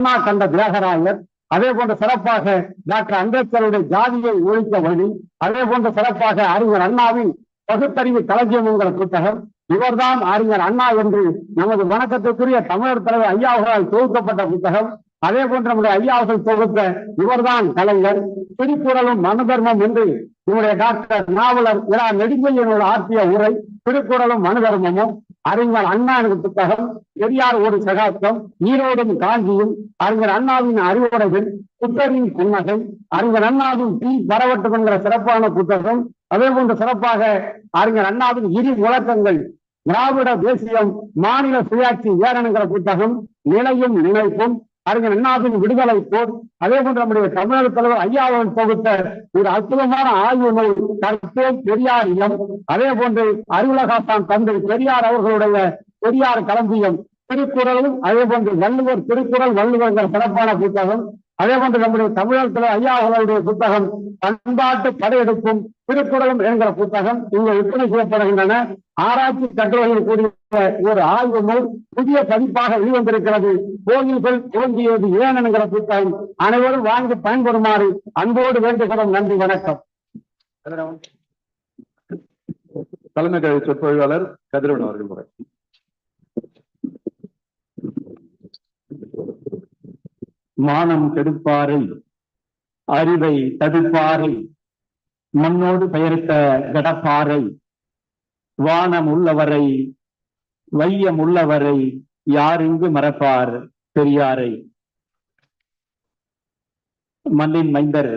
அண்ணா கண்ட தியாகராயர் அதே போன்ற சிறப்பாக டாக்டர் அம்பேத்கருடைய ஜாதியை ஒழித்த வழி அதே போன்ற சிறப்பாக அறிஞர் அண்ணாவின் பகுத்தறிவு களஞ்சியம் என்கிற புத்தகம் இவர்தான் அறிஞர் அண்ணா என்று நமது வணக்கத்துக்குரிய தமிழர் தலைவர் ஐயா அவர்களால் தொகுக்கப்பட்ட புத்தகம். அதே போன்ற நம்முடைய ஐயா அவர்கள் தொகுத்த இவர்தான் கலைஞர். திருக்குறளும் மனுதர்மம் என்று நம்முடைய டாக்டர் நாவலர் இரா நெடுஞ்செழியனோட ஆற்றிய உரை திருக்குறளும் மனுதர்மமும் அறிஞர் அண்ணா என்ற புத்தகம் பெரியார் ஒரு சகாப்தம் ஈரோடும் காஞ்சியும் அறிஞர் அண்ணாவின் அறிவுரைகள் புத்தரின் புன்னகை அறிஞர் அண்ணாவின் தீ பரவட்டும் என்கிற சிறப்பான புத்தகம் அதே போன்ற சிறப்பாக அறிஞர் அண்ணாவின் இரு முழக்கங்கள் திராவிட தேசியம் மாநில சுயாட்சி ஏறணுங்கிற புத்தகம் நிலையும் நினைப்பும் அறிஞர் அண்ணாவின் விடுதலை போர். அதே போன்று நம்முடைய தமிழக தலைவர் ஐயா தொகுத்த ஒரு அற்புதமான ஆய்வு நூல் பெரியார் பெரியாரியம் அதே போன்று அறிவுலகாத்தான் தந்தை பெரியார் அவர்களுடைய பெரியார் களஞ்சியம். திருக்குறளும் அதே போன்று வள்ளுவர் திருக்குறள் வள்ளுவர்ங்கிற சிறப்பான புத்தகம். அதே போன்று நம்முடைய தமிழகத்தில் ஐயா அவர்களுடைய புத்தகம் பண்பாட்டு படையெடுப்பும் திருக்குறளும் என்கிற புத்தகம் இங்கே விற்பனை செய்யப்படுகின்றன. ஆராய்ச்சி கட்டுரையில் கூடிய ஒரு ஆய்வு நூல் புதிய பதிப்பாக வெளிவந்திருக்கிறது. கோயில்கள் தோன்றியது ஏன் என்கிற புத்தகம் அனைவரும் வாங்கி பயன்பெறுமாறு அன்போடு வேண்டுகிறோம். நன்றி வணக்கம். தலைமை கழக சொற்பொழிவாளர் கதிரவன் அவர்கள் முறை. மானம் கெடுப்பாரை அறிவை தடுப்பாரை மண்ணோடு பெயர்த்த கடப்பாரை வானம் உள்ளவரை வையம் உள்ளவரை யார் இங்கு மறப்பார் பெரியாரை? மண்ணின் மைந்தர்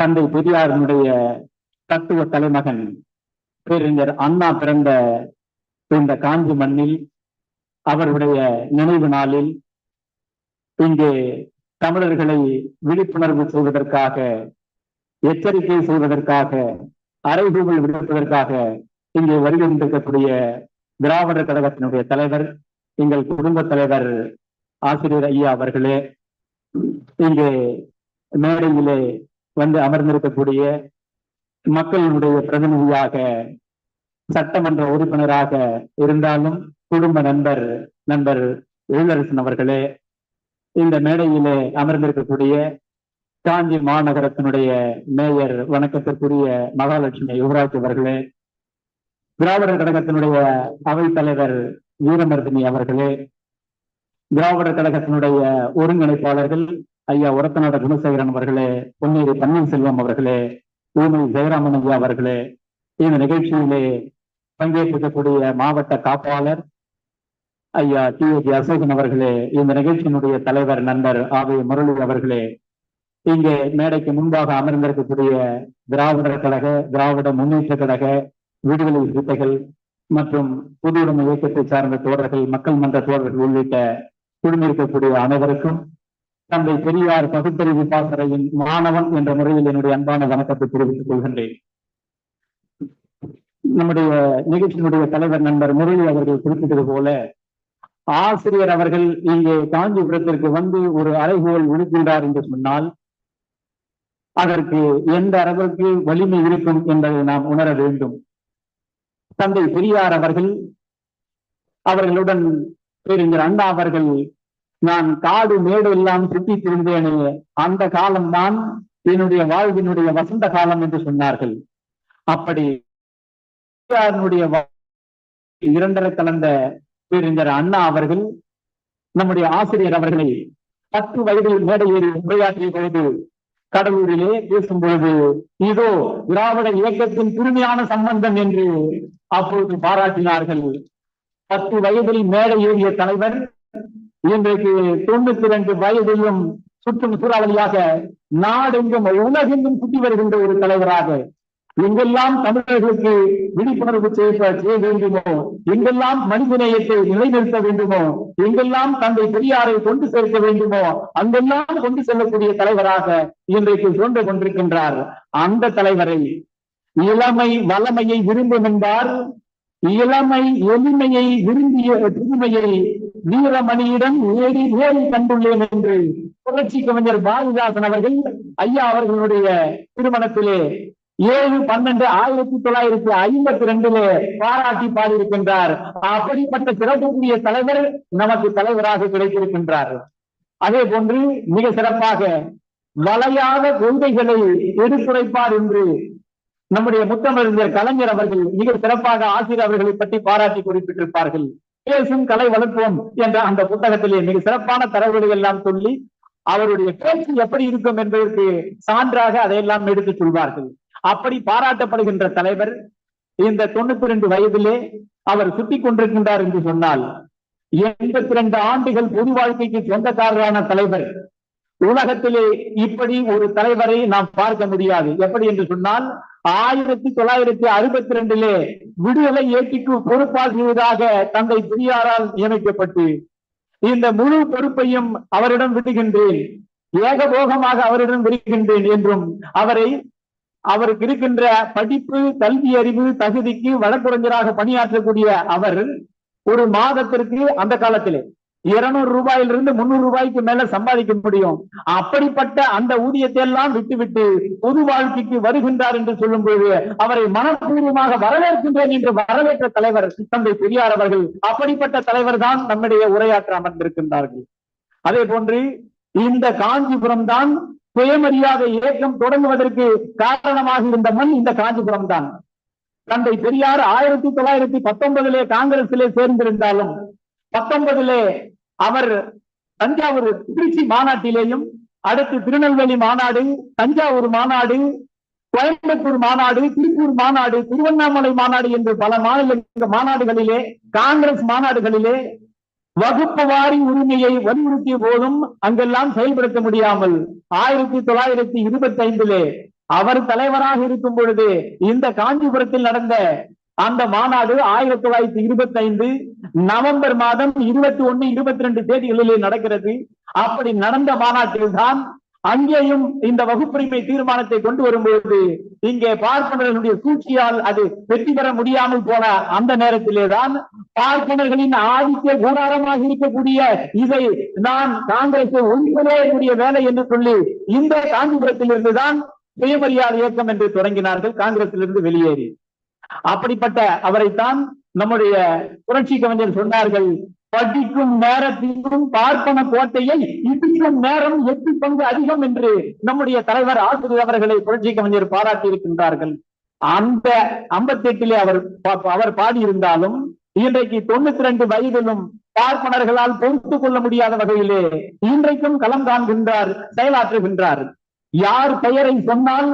தந்தை பெரியாரினுடைய தத்துவ தலைமகன் பேரறிஞர் அண்ணா பிறந்த இந்த காஞ்சி மண்ணில் அவருடைய நினைவு நாளில் இங்கே தமிழர்களை விழிப்புணர்வு செய்வதற்காக எச்சரிக்கை செய்வதற்காக அறைகூவல் விடுப்பதற்காக இங்கே வருகின்றிருக்கக்கூடிய திராவிடர் கழகத்தினுடைய தலைவர் எங்கள் குடும்ப தலைவர் ஆசிரியர் ஐயா அவர்களே இங்கே மேடையிலே வந்து அமர்ந்திருக்கக்கூடிய மக்களினுடைய பிரதிநிதியாக சட்டமன்ற உறுப்பினராக இருந்தாலும் குடும்ப நண்பர் நண்பர் எழிலரசன் அவர்களே இந்த மேடையிலே அமர்ந்திருக்கக்கூடிய காஞ்சி மாநகரத்தினுடைய மேயர் வணக்கத்திற்குரிய மகாலட்சுமி யுவராஜ் அவர்களே திராவிடர் கழகத்தினுடைய அவைத் தலைவர் வீரமர்தினி அவர்களே திராவிடர் கழகத்தினுடைய ஒருங்கிணைப்பாளர்கள் ஐயா உரத்தநாட குணசேகரன் அவர்களே பொன்னேரி பன்னீர்செல்வம் அவர்களே ஊமை ஜெயராமன் ஐயா அவர்களே இந்த நிகழ்ச்சியிலே பங்கேற்றிருக்கக்கூடிய மாவட்ட காப்பாளர் ஐயா டி அசோகன் அவர்களே இந்த நிகழ்ச்சியினுடைய தலைவர் நண்பர் ஆவி முரளி அவர்களே இங்கே மேடைக்கு முன்பாக அமர்ந்திருக்கக்கூடிய திராவிடர் கழக திராவிட முன்னேற்ற கழக விடுதலை சிறுத்தைகள் மற்றும் புது இயக்கத்தை சார்ந்த தோழர்கள் மக்கள் மன்ற தோழர்கள் உள்ளிட்ட குழுமிருக்கக்கூடிய அனைவருக்கும் தந்தை பெரியார் பகுத்தறிவு பாசறையின் மாணவன் என்ற முறையில் என்னுடைய அன்பான வணக்கத்தை தெரிவித்துக் கொள்கின்றேன். நம்முடைய நிகழ்ச்சியினுடைய தலைவர் நண்பர் முரளி அவர்கள் குறிப்பிட்டது போல ஆசிரியர் அவர்கள் இங்கே காஞ்சிபுரத்திற்கு வந்து ஒரு அறைகோல் விடுக்கின்றார் என்று சொன்னால் அதற்கு எந்த அளவிற்கு வலிமை இருக்கும் என்பதை நாம் உணர வேண்டும். தந்தை பெரியார் அவர்கள் அவர்களுடன் பேருங்கிற அண்ணா அவர்கள் நான் காடு மேடு எல்லாம் சுற்றி திரிந்தேனே அந்த காலம்தான் என்னுடைய வாழ்வினுடைய வசந்த காலம் என்று சொன்னார்கள். அப்படி பெரியாரினுடைய இரண்டரை கலந்த பேரிஞர் அண்ணா அவர்கள் நம்முடைய ஆசிரியர் அவர்களை பத்து வயதில் மேடை ஏறி உரையாற்றிய பொழுது கடலூரிலே பேசும் பொழுது இதோ திராவிட இயக்கத்தின் புதுமையான சம்பந்தம் என்று அப்பொழுது பாராட்டினார்கள். பத்து வயதில் மேடை ஏறிய தலைவர் இன்றைக்கு தொண்ணூத்தி இரண்டு வயதிலும் சுற்றும் சூறாவளியாக நாடெங்கும் உலகெங்கும் சுற்றி வருகின்ற ஒரு தலைவராக எங்கெல்லாம் தமிழர்களுக்கு விழிப்புணர்வு செய்ய செய்ய வேண்டுமோ எங்கெல்லாம் மனிதநேயத்தை நிலைநிறுத்த வேண்டுமோ எங்கெல்லாம் தந்தை பெரியாரை கொண்டு சேர்க்க வேண்டுமோ அங்கெல்லாம் கொண்டு செல்லக்கூடிய தலைவராக இன்றைக்கு தோன்று கொண்டிருக்கின்றார். அந்த தலைவரை இளமை வளமையை விரும்பும் என்பார். இளமை எளிமையை விரும்பிய புதுமையை வீரமணியிடம் ஏறி ஏறி கண்டுள்ளேன் என்று புரட்சி கவிஞர் பாரதிதாசன் அவர்கள் ஐயா அவர்களுடைய திருமணத்திலே ஏழு பன்னெண்டு ஆயிரத்தி தொள்ளாயிரத்தி ஐம்பத்தி ரெண்டுல பாராட்டி பாடியிருக்கின்றார். அப்படிப்பட்ட சிறப்புக்குரிய தலைவர் நமக்கு தலைவராக கிடைத்திருக்கின்றார். அதே போன்று மிக சிறப்பாக வளையாத கொள்கைகளை எடுத்துரைப்பார் என்று நம்முடைய முத்தமிழர் கலைஞர் அவர்கள் மிக சிறப்பாக ஆசிரியர் அவர்களை பற்றி பாராட்டி குறிப்பிட்டிருப்பார்கள். பேசும் கலை வளர்ப்போம் என்ற அந்த புத்தகத்திலே மிக சிறப்பான தரவுகளை எல்லாம் சொல்லி அவருடைய பேச்சு எப்படி இருக்கும் என்பதற்கு சான்றாக அதையெல்லாம் எடுத்துச் சொல்வார்கள். அப்படி பாராட்டப்படுகின்ற தலைவர் இந்த தொண்ணூத்தி ரெண்டு வயதிலே அவர் சுட்டி கொண்டிருக்கின்றார் என்று சொன்னால் எண்பத்தி ரெண்டு ஆண்டுகள் பொது வாழ்க்கைக்கு சொந்தக்காரரான தலைவர் உலகத்திலே இப்படி ஒரு தலைவரை நாம் பார்க்க முடியாது. எப்படி என்று சொன்னால் ஆயிரத்தி தொள்ளாயிரத்தி அறுபத்தி ரெண்டிலே விடுதலை ஏற்றிக்கு பொறுப்பாகியதாக தந்தை பெரியாரால் நியமிக்கப்பட்டு இந்த முழு பொறுப்பையும் அவரிடம் விடுகின்றேன் ஏகபோகமாக அவரிடம் விடுகின்றேன் என்றும் அவரை அவருக்கு இருக்கின்ற படிப்பு கல்வி அறிவு தகுதிக்கு வழக்குரைஞராக பணியாற்றக்கூடிய அவர் ஒரு மாதத்திற்கு அந்த காலத்திலே இருநூறு ரூபாயிலிருந்து முன்னூறு ரூபாய்க்கு மேல சம்பாதிக்க முடியும். அப்படிப்பட்ட அந்த ஊதியத்தை எல்லாம் விட்டுவிட்டு பொது வாழ்க்கைக்கு வருகின்றார் என்று சொல்லும் பொழுது அவரை மனப்பூர்வமாக வரவேற்கின்றேன் என்று வரவேற்ற தலைவர் தந்தை பெரியார் அவர்கள் அப்படிப்பட்ட தலைவர் தான் நம்முடைய உரையாற்ற அமர்ந்திருக்கின்றார்கள். அதே போன்று இந்த காஞ்சிபுரம் தான் சுயமரியாதை இயக்கம் தொடங்குவதற்கு காரணமாக இருந்த மண் இந்த காஞ்சிபுரம் தான். தந்தை பெரியார் ஆயிரத்தி தொள்ளாயிரத்தி பத்தொன்பதிலே காங்கிரசிலே சேர்ந்திருந்தாலும் பத்தொன்பதிலே அவர் தஞ்சாவூர் திருச்சி மாநாட்டிலேயும் அடுத்து திருநெல்வேலி மாநாடு தஞ்சாவூர் மாநாடு கோயம்புத்தூர் மாநாடு திருப்பூர் மாநாடு திருவண்ணாமலை மாநாடு என்று பல மாநில மாநாடுகளிலே காங்கிரஸ் மாநாடுகளிலே வகுப்பு வாரி உரிமையை வலியுறுத்திய போதும் அங்கெல்லாம் செயல்படுத்த முடியாமல் ஆயிரத்தி தொள்ளாயிரத்தி இருபத்தி ஐந்திலே அவர் தலைவராக இருக்கும் பொழுது இந்த காஞ்சிபுரத்தில் நடந்த அந்த மாநாடு ஆயிரத்தி தொள்ளாயிரத்தி இருபத்தி ஐந்து நவம்பர் மாதம் இருபத்தி ஒண்ணு இருபத்தி ரெண்டு தேதிகளிலே நடக்கிறது. அப்படி நடந்த மாநாட்டில் தான் அங்கேயும் இந்த வகுப்புரிமை தீர்மானத்தை கொண்டு வரும்பொழுது இங்கே பார்ப்பனர்களுடைய சூழ்ச்சியால் அது வெற்றி பெற முடியாமல் போன அந்த நேரத்திலே தான் பார்ப்பனர்களின் ஆதிக்க கூடாரமாக இருக்கக்கூடிய இதை நான் காங்கிரஸை ஒழிப்பதே வேலை என்று சொல்லி இந்த காஞ்சிபுரத்தில் இருந்துதான் சுயமரியாதை இயக்கம் என்று தொடங்கினார்கள் காங்கிரசிலிருந்து வெளியேறி. அப்படிப்பட்ட அவரைத்தான் நம்முடைய புரட்சி கவிஞர் சொன்னார்கள் படிக்கும் நேரத்திலும் பார்ப்பன கோட்டையை இடிக்கும் நேரம் எட்டு பங்கு அதிகம் என்று நம்முடைய தலைவர் ஆசிரியர் அவர்களை புரட்சி கவிஞர் பாராட்டி இருக்கின்றார்கள். அந்த ஐம்பத்தி எட்டிலே அவர் அவர் பாடியிருந்தாலும் இன்றைக்கு தொண்ணூத்தி ரெண்டு வயதிலும் பார்ப்பனர்களால் பொறுத்துக் கொள்ள முடியாத வகையிலே இன்றைக்கும் களம் காண்கின்றார் செயலாற்றுகின்றார். யார் பெயரை சொன்னால்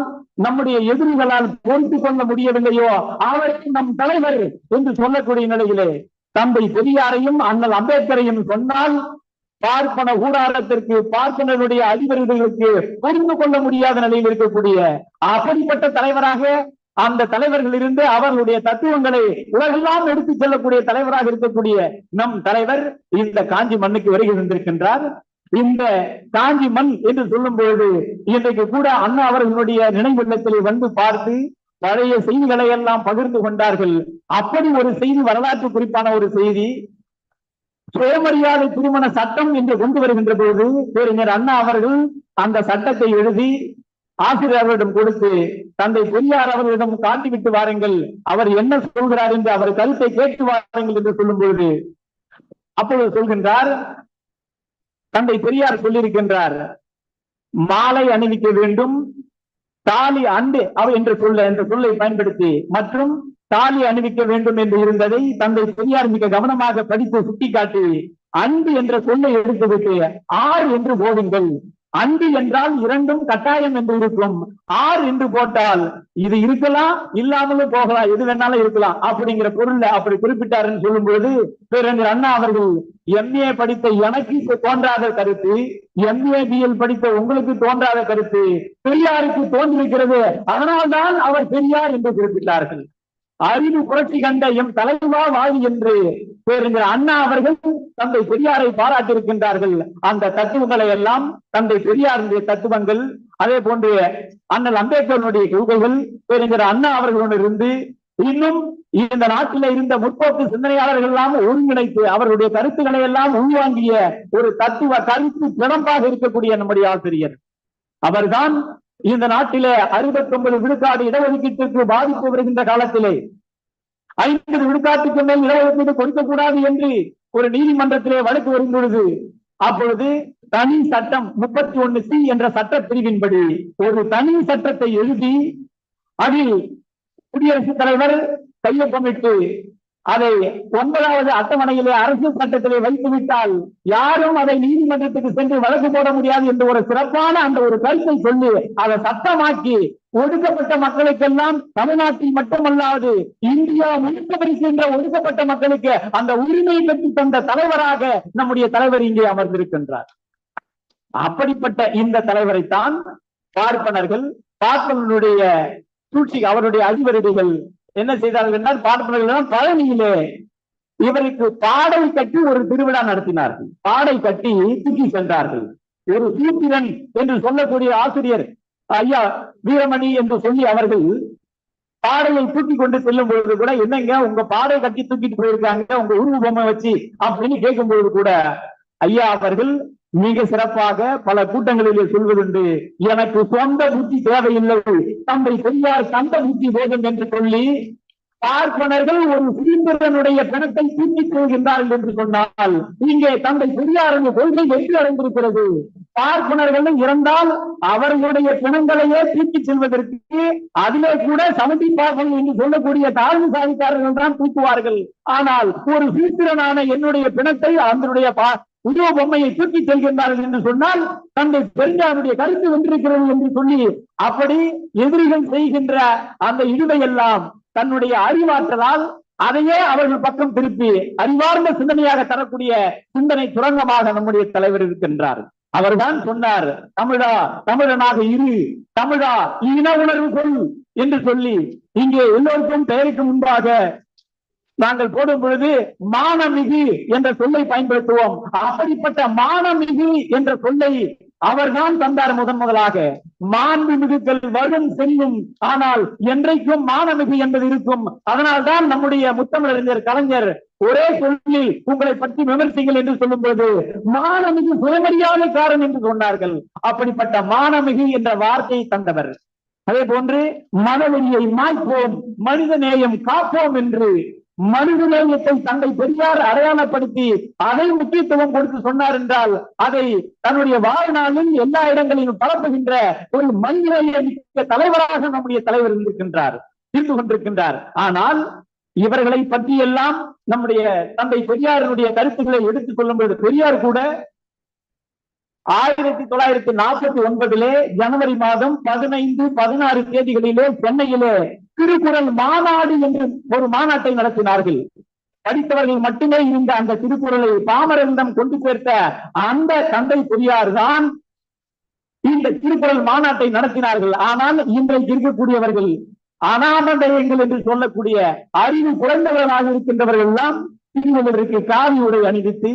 நம்முடைய எதிரிகளால் பொறுத்துக் கொள்ள முடியவில்லையோ அவரை நம் தலைவர் என்று சொல்லக்கூடிய நிலையிலே தந்தை பெரியாரையும் அண்ணல் அம்பேத்கரையும் சொன்னால் பார்ப்பன ஊடாரத்திற்கு பார்ப்பனருடைய அதிபர்களுக்கு புரிந்து கொள்ள முடியாத நிலையில் இருக்கக்கூடிய அப்படிப்பட்ட தலைவராக அந்த தலைவர்கள் இருந்து அவர்களுடைய தத்துவங்களை உலகெல்லாம் எடுத்துச் செல்லக்கூடிய தலைவராக இருக்கக்கூடிய நம் தலைவர் இந்த காஞ்சி மண்ணுக்கு வருகை வந்திருக்கின்றார் இந்த காஞ்சி மண் என்று சொல்லும் பொழுது இன்றைக்கு கூட அண்ணா அவர்களுடைய நினைவில்லத்திலே வந்து பார்த்து பழைய செய்திகளை எல்லாம் பகிர்ந்து கொண்டார்கள். அப்படி ஒரு செய்தி வரலாற்று குறிப்பான ஒரு செய்தி சுயமரியாதை திருமண சட்டம் என்று கொண்டு வருகின்ற பொழுது பேரிஞர் அண்ணா அவர்கள் அந்த சட்டத்தை எழுதி ஆசிரியர்களிடம் கொடுத்து தந்தை பெரியார் அவர்களிடம் காட்டிவிட்டு வாருங்கள் அவர் என்ன சொல்கிறார் என்று அவர் கருத்தை கேட்டு வாருங்கள் என்று சொல்லும் பொழுது அப்பொழுது சொல்கின்றார் தந்தை பெரியார் சொல்லியிருக்கின்றார் மாலை அணிவிக்க வேண்டும் தாலி அண்டு அவ என்று சொல்ல என்ற சொல்லை பயன்படுத்தி மற்றும் தாலி அணிவிக்க வேண்டும் என்று இருந்ததை தந்தை பெரியார் மிக கவனமாக படித்து சுட்டிக்காட்டி அன்பு என்ற சொல்லை எடுத்துவிட்டு ஆறு என்று போடுங்கள். அன்பு என்றால் இரண்டும் கட்டாயம் என்று இருக்கும். ஆர் என்று போட்டால் இது இருக்கலாம் இல்லாமலும் போகலாம் எது வேணாலும் இருக்கலாம் அப்படிங்கிற பொருள்ல அப்படி குறிப்பிட்டாருன்னு சொல்லும் பொழுது பேரறிஞர் அண்ணா அவர்கள் எம்ஏ படித்த எனக்கு தோன்றாத கருத்து எம்ஏ பிஎல் படித்த உங்களுக்கு தோன்றாத கருத்து பெரியாருக்கு தோன்றிருக்கிறது. அதனால்தான் அவர் பெரியார் என்று குறிப்பிட்டார்கள். அறிவு புரட்சி கண்ட எம் தலைவா வாழி என்று பேருங்கிற அண்ணா அவர்கள் தந்தை பெரியாரை பாராட்டியிருக்கின்றார்கள். அந்த தத்துவங்களை எல்லாம் தந்தை பெரியாருடைய தத்துவங்கள் அதே போன்று அண்ணல் அம்பேத்கருடைய கொள்கைகள் பேருங்கிற அண்ணா அவர்களுடன் இருந்து இன்னும் இந்த நாட்டில இருந்த முற்போக்கு சிந்தனையாளர்கள் எல்லாம் ஒருங்கிணைத்து அவருடைய கருத்துக்களை எல்லாம் உள்வாங்கிய ஒரு தத்துவ கருத்து பிணம்பாக இருக்கக்கூடிய நம்முடைய ஆசிரியர். அவர்தான் இந்த நாட்டிலே அறுபத்தி ஒன்பது விழுக்காடு இடஒதுக்கீட்டிற்கு பாதிப்பு வருகின்ற காலத்திலே ஐம்பது விழுக்காட்டுக்கு மேல் இடஒதுக்கீடு கொடுக்கக்கூடாது என்று ஒரு நீதிமன்றத்திலே வழக்கு வரும் பொழுது அப்பொழுது தனி சட்டம் முப்பத்தி ஒண்ணு சி என்ற சட்ட பிரிவின்படி ஒரு தனி சட்டத்தை எழுதி அதில் குடியரசுத் தலைவர் கையொப்பமிட்டு அதை ஒன்பதாவது அட்டவணையிலே அரசு சட்டத்திலே வைத்துவிட்டால் யாரும் அதை நீதிமன்றத்துக்கு சென்று வழக்கு போட முடியாது என்று ஒரு சிறப்பான அந்த ஒரு கருத்தை சொல்லி அதை சட்டமாக்கி ஒடுக்கப்பட்ட மக்களுக்கெல்லாம் தமிழ்நாட்டில் மட்டுமல்லாது இந்தியா முழுக்க இருக்கின்ற ஒடுக்கப்பட்ட மக்களுக்கு அந்த உரிமையை பெற்று தந்த தலைவராக நம்முடைய தலைவர் இங்கே அமர்ந்திருக்கின்றார். அப்படிப்பட்ட இந்த தலைவரைத்தான் பார்ப்பனர்கள் பார்ப்பனருடைய சூழ்ச்சி அவருடைய அதிபரடிகள் என்ன செய்தார்கள் என்றால் பார்ப்பனர்கள் பழனியிலே இவருக்கு பாடை கட்டி ஒரு திருவிழா நடத்தினார்கள். பாடை கட்டி தூக்கி சென்றார்கள். ஒரு சூத்திரன் என்று சொல்லக்கூடிய ஆசிரியர் ஐயா வீரமணி என்று சொல்லி அவர்கள் பாடையை தூக்கி கொண்டு செல்லும் பொழுது கூட என்னங்க உங்க பாடை கட்டி தூக்கிட்டு போயிருக்காங்க உங்க உருவ பொம்மை வச்சு அப்படின்னு கேட்கும் பொழுது கூட ஐயா அவர்கள் மிக சிறப்பாக பல கூட்டங்களிலே சொல்வதுண்டு எனக்கு சொந்த புத்தி தேவையில்லை. தந்தை பெரியார் சந்த புத்தி போதும் என்று சொல்லி பார்ப்பனர்கள் ஒரு சுதந்திரனுடைய பிணத்தை தூக்கிக் கொள்கின்றார்கள் என்று சொன்னால் இங்கே தந்தை பெரியார் கொள்கை வெற்றி அடைந்திருக்கிறது. பார்ப்பனர்களும் இறந்தால் அவர்களுடைய பிணங்களையே தூக்கிச் செல்வதற்கு அதிலே கூட சமதிப்பார்கள் என்று சொல்லக்கூடிய தாழ்வு சாதிக்காரர்கள் தான் தூக்குவார்கள். ஆனால் ஒரு சீத்திரனான என்னுடைய பிணத்தை அதனுடைய உருவ பொம்மையை தூக்கி செல்கின்றார்கள் என்று சொன்னால் தந்தை பெருஞ்சாருடைய கருத்து வென்றிருக்கிறது என்று சொல்லி அப்படி எதிரிகள் செய்கின்ற அந்த இழிவையெல்லாம் தன்னுடைய அறிவாற்றலால் அதையே அவர்கள் பக்கம் திருப்பி அறிவார்ந்த சிந்தனையாக தரக்கூடிய சிந்தனை சுரங்கமாக நம்முடைய தலைவர் இருக்கின்றார். அவர்தான் சொன்னார் தமிழா தமிழனாக இரு தமிழா இன உணர்வு கொள் என்று சொல்லி இங்கே எல்லோருக்கும் பெயருக்கு முன்பாக நாங்கள் போடும் பொழுது மானமிகு என்ற சொல்லை பயன்படுத்துவோம். அப்படிப்பட்ட மானமிகு என்ற சொல்லை அவர்தான் தந்தார் முதன் முதலாக. மாண்பு மிகுக்கள் வரும் செல்லும். ஆனால் என்றைக்கும் மானமிகு என்பது இருக்கும். அதனால்தான் நம்முடைய முத்தமிழறிஞர் கலைஞர் ஒரே சொல்லில் உங்களை பற்றி விமர்சிங்கள் என்று சொல்லும்போது மானமிகு சுயமரியாதைக்காரன் என்று சொன்னார்கள். அப்படிப்பட்ட மானமிகு என்ற வார்த்தையை தந்தவர். அதே போன்று மனவெளியை மாய்ப்போம் மனித நேயம் காப்போம் என்று மனித நேயத்தை தந்தை பெரியார் அடையாளப்படுத்தி அதை முக்கியத்துவம் கொடுத்து சொன்னார் என்றால் அதை தன்னுடைய வாழ்நாளில் எல்லா இடங்களிலும் பரப்புகின்ற ஒரு மனித தலைவராக நம்முடைய தலைவர் இருந்திருக்கின்றார் இருந்து கொண்டிருக்கின்றார். ஆனால் இவர்களை பற்றி எல்லாம் நம்முடைய தந்தை பெரியாருடைய கருத்துக்களை எடுத்துக் கொள்ளும்போது பெரியார் கூட ஆயிரத்தி தொள்ளாயிரத்தி நாற்பத்தி ஒன்பதிலே ஜனவரி மாதம் பதினைந்து பதினாறு தேதிகளிலே சென்னையிலே திருக்குறள் மாநாடு என்று ஒரு மாநாட்டை நடத்தினார்கள். படித்தவர்கள் மட்டுமே இருந்த அந்த திருக்குறளை பாமரந்தம் கொண்டு சேர்த்த அந்த தந்தை பெரியார் தான் இந்த திருக்குறள் மாநாட்டை நடத்தினார்கள். ஆனால் இன்றைக்கு இருக்கக்கூடியவர்கள் அனாமதயங்கள் என்று சொல்லக்கூடிய அறிவு குறைந்தவர்களாக இருக்கின்றவர்கள் எல்லாம் திருவள்ளுவருக்கு காவி உடை அணிவித்து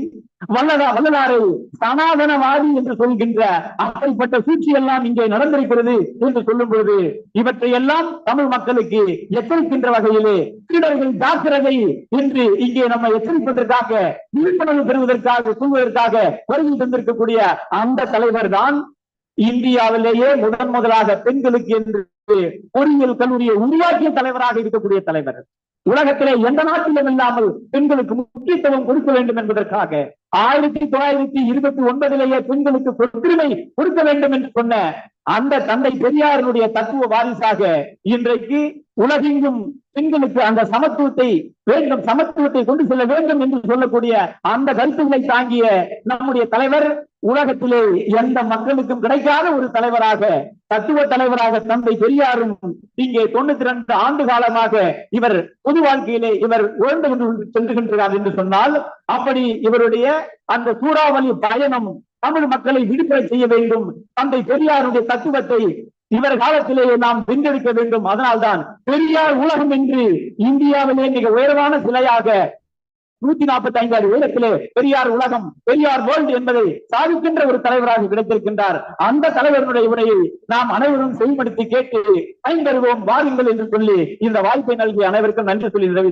வல்லதா வல்லதாரை சனாதனவாதி என்று சொல்கின்ற அப்படிப்பட்ட சூழ்ச்சி எல்லாம் இங்கே நடந்திருக்கிறது என்று சொல்லும் பொழுது இவற்றை எல்லாம் தமிழ் மக்களுக்கு எச்சரிக்கின்ற வகையிலே சீடர்கள் ஜாக்கிரதை என்று இங்கே நம்ம எச்சரிப்பதற்காக விழிப்புணர்வு பெறுவதற்காக சொல்வதற்காக வருகை தந்திருக்கக்கூடிய அந்த தலைவர் தான் இந்தியாவிலேயே முதன் முதலாக பெண்களுக்கு என்று பொறியியல் கல்லூரியை உருவாக்கிய தலைவராக இருக்கக்கூடிய தலைவர். உலகத்திலே எந்த நாட்டிலும் இல்லாமல் பெண்களுக்கு முக்கியத்துவம் கொடுக்க வேண்டும் என்பதற்காக ஆயிரத்தி தொள்ளாயிரத்தி இருபத்தி ஒன்பதிலேயே பெண்களுக்கு சொத்துரிமை கொடுக்க வேண்டும் என்று சொன்ன அந்த தந்தை பெரியாரினுடைய தத்துவ வாரிசாக இன்றைக்கு உலகெங்கும் பெண்களுக்கு அந்த சமத்துவத்தை வேண்டும் சமத்துவத்தை கொண்டு செல்ல வேண்டும் என்று சொல்லக்கூடிய அந்த கருத்துக்களை தாங்கிய நம்முடைய தலைவர் உலகத்திலே எந்த மக்களுக்கும் கிடைக்காத ஒரு தலைவராக தத்துவ தலைவராக தந்தை பெரியாரும் இங்கே தொண்ணூத்தி ரெண்டு ஆண்டு காலமாக இவர் பொது வாழ்க்கையிலே இவர் உழந்து கொண்டு சென்றுகின்றார் என்று சொன்னால் அப்படி இவருடைய அந்த சூறாவளி பயணம் தமிழ் மக்களை விடுதலை செய்ய வேண்டும். தந்தை பெரியாருடைய தத்துவத்தை இவர் காலத்திலேயே நாம் வென்றெடுக்க வேண்டும். அதனால்தான் பெரியார் உலகம் என்று இந்தியாவிலே மிக உயர்வான சிலையாக நூத்தி நாற்பத்தி ஐந்து அடி உயரத்திலே பெரியார் உலகம் பெரியார் வேர்ல்டு என்பதை சாதிக்கின்ற ஒரு தலைவராக கிடைத்திருக்கின்றார். அந்த தலைவருடைய உரையை நாம் அனைவரும் செய்படுத்தி கேட்டு பயன்பெறுவோம். வாருங்கள் என்று சொல்லி இந்த வாய்ப்பை நல்கி அனைவருக்கும் நன்றி சொல்லி நிறைவு